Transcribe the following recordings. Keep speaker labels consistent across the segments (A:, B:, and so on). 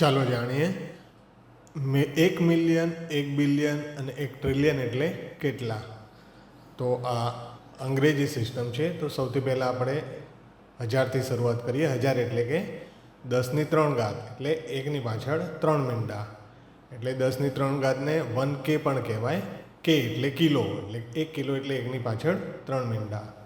A: ચાલો જાણીએ. મે એક મિલિયન, એક બિલિયન અને એક ટ્રિલિયન એટલે કેટલા? તો આ અંગ્રેજી સિસ્ટમ છે. તો સૌથી પહેલાં આપણે હજારથી શરૂઆત કરીએ. હજાર એટલે કે દસની ત્રણ ઘાત. એટલે એકની પાછળ ત્રણ મીંડા. એટલે દસની ત્રણ ઘાતને વન કે પણ કહેવાય. કે એટલે કિલો. એટલે એક કિલો એટલે એકની પાછળ ત્રણ મીંડા.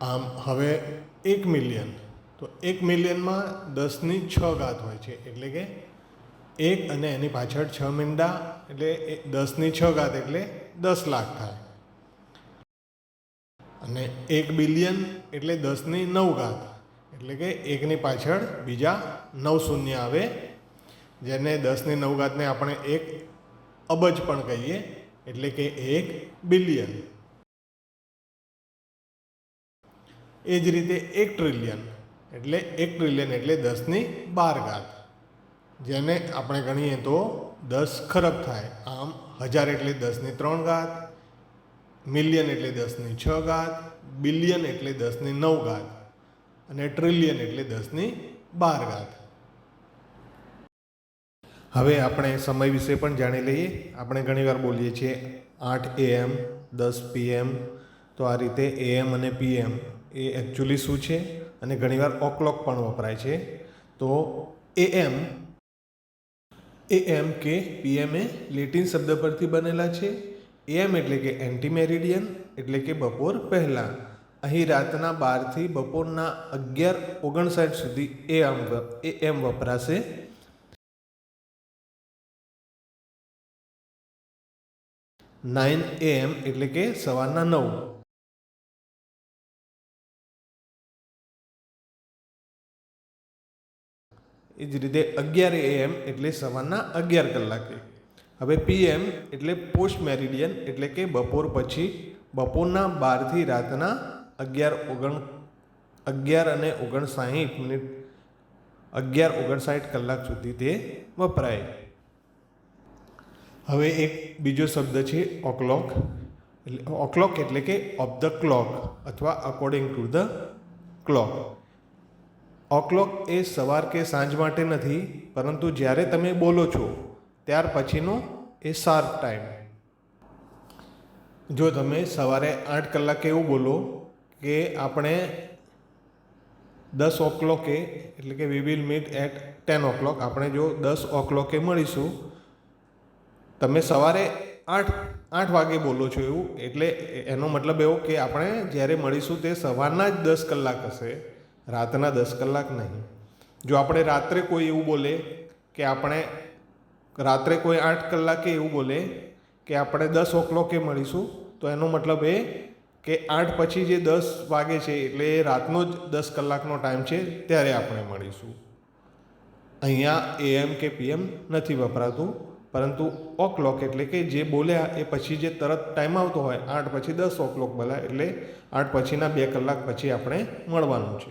A: આમ હવે એક મિલિયન. તો એક મિલિયનમાં દસની છ ઘાત હોય છે. એટલે કે એક અને એની પાછળ છ મીંડા, એટલે દસની છ ઘાત એટલે દસ લાખ થાય. અને એક બિલિયન એટલે દસની નવ ઘાત. એટલે કે એકની પાછળ બીજા નવ શૂન્ય આવે. જેને દસની નવ ઘાતને આપણે એક અબજ પણ કહીએ. એટલે કે એક બિલિયન. એ જ રીતે એક ટ્રિલિયન એટલે એક ટ્રિલિયન એટલે દસની બાર ઘાત. જેને આપણે ગણીએ તો દસ ખરબ થાય. આમ હજાર એટલે દસની ત્રણ ઘાત મિલિયન એટલે દસની છ ઘાત બિલિયન એટલે દસની નવ ઘાત અને ટ્રિલિયન એટલે દસની બાર ઘાત. હવે આપણે સમય વિશે પણ જાણી લઈએ. આપણે ઘણીવાર બોલીએ છીએ આઠ એએમ દસ પીએમ તો આ રીતે એએમ અને પીએમ એ એકચ્યુઅલી શું છે? અને ઘણીવાર ઓક્લોક પણ વપરાય છે. તો એએમ એએમ કે પીએમ એ લેટિન શબ્દ પરથી બનેલા છે. એએમ એટલે કે એન્ટીમેરિડિયન એટલે કે બપોર પહેલાં. અહીં રાતના બારથી બપોરના અગિયાર ઓગણસાઠ સુધી એ એએમ વપરાશે. નાઇન એએમ એટલે કે સવારના નવ. એ જ રીતે અગિયાર એએમ એટલે સવારના અગિયાર કલાકે. હવે પીએમ એટલે પોસ્ટ મેરિડિયન એટલે કે બપોર પછી, બપોરના બારથી રાતના અગિયાર ઓગણ, અગિયાર અને ઓગણસાઠ મિનિટ, અગિયાર ઓગણસાઠ કલાક સુધી તે વપરાય. હવે એક બીજો શબ્દ છે ઓક્લોક ઓક્લોક એટલે કે ઓફ ધ ક્લોક અથવા according to the clock o'clock એ સવાર કે સાંજ માટે નથી, પરંતુ જ્યારે તમે બોલો છો, ત્યાર પછીનો એ શાર્પ ટાઈમ જો તમે સવારે આઠ કલાકે એવું બોલો કે આપણે દસ ઓક્લોકે એટલે કે we will meet at ten o'clock આપણે જો દસ ઓક્લોકે મળીશું, તમે સવારે આઠ આઠ વાગે બોલો છો એવું, એટલે એનો મતલબ એવો કે આપણે જ્યારે મળીશું તે સવારના જ દસ કલાક હશે રાતના દસ કલાક નહીં. જો આપણે રાત્રે કોઈ એવું બોલે કે આપણે, રાત્રે કોઈ આઠ કલાકે એવું બોલે કે આપણે દસ ઓક્લોકે મળીશું, તો એનો મતલબ એ કે આઠ પછી જે દસ વાગે છે, એટલે એ રાતનો જ દસ કલાકનો ટાઈમ છે, ત્યારે આપણે મળીશું. અહીંયા એએમ કે પીએમ નથી વપરાતું, પરંતુ ઓક્લોક ક્લોક એટલે કે જે બોલ્યા એ પછી જે તરત ટાઈમ આવતો હોય, આઠ પછી દસ ઓ ક્લોક બોલાય, એટલે આઠ પછીના બે કલાક પછી આપણે મળવાનું છે.